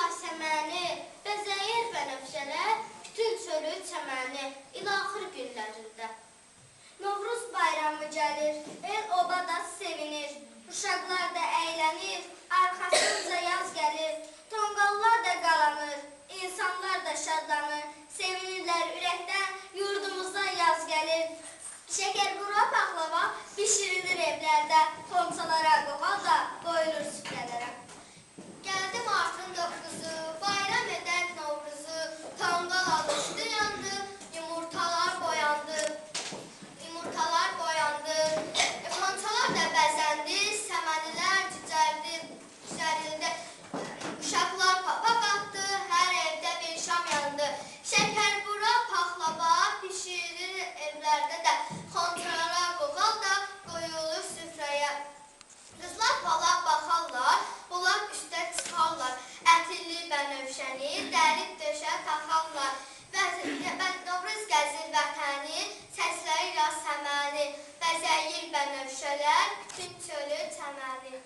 yasəməni, bəzəyir bənəfşələr, bütün çölü çəməni, ilaxır günlərində. Novruz bayramı gəlir, el obada sevinir, uşaqlar da əylənir, arxasınca yaz gəlir, tonqallar da qalanır, insanlar da şadlanır, sevinirlər ürəkdən, yurdumuzda yaz gəlir. Şəkər bura paxlava pişirilir evlərdə, xonçalara qoğal da qoyulur süfrələrdə. Evlərdə də. Xonçalara qoğal da qoyulur süfrəyə. Qızlar bala baxarlar, bunlar üstə çıxarlar. Ətirli bənövşəni dərib döşə taxarlar. Novruz gəzir vətəni, səsləri yaz səməni, bəzəyir bənövşələr bütün çölü çəməni.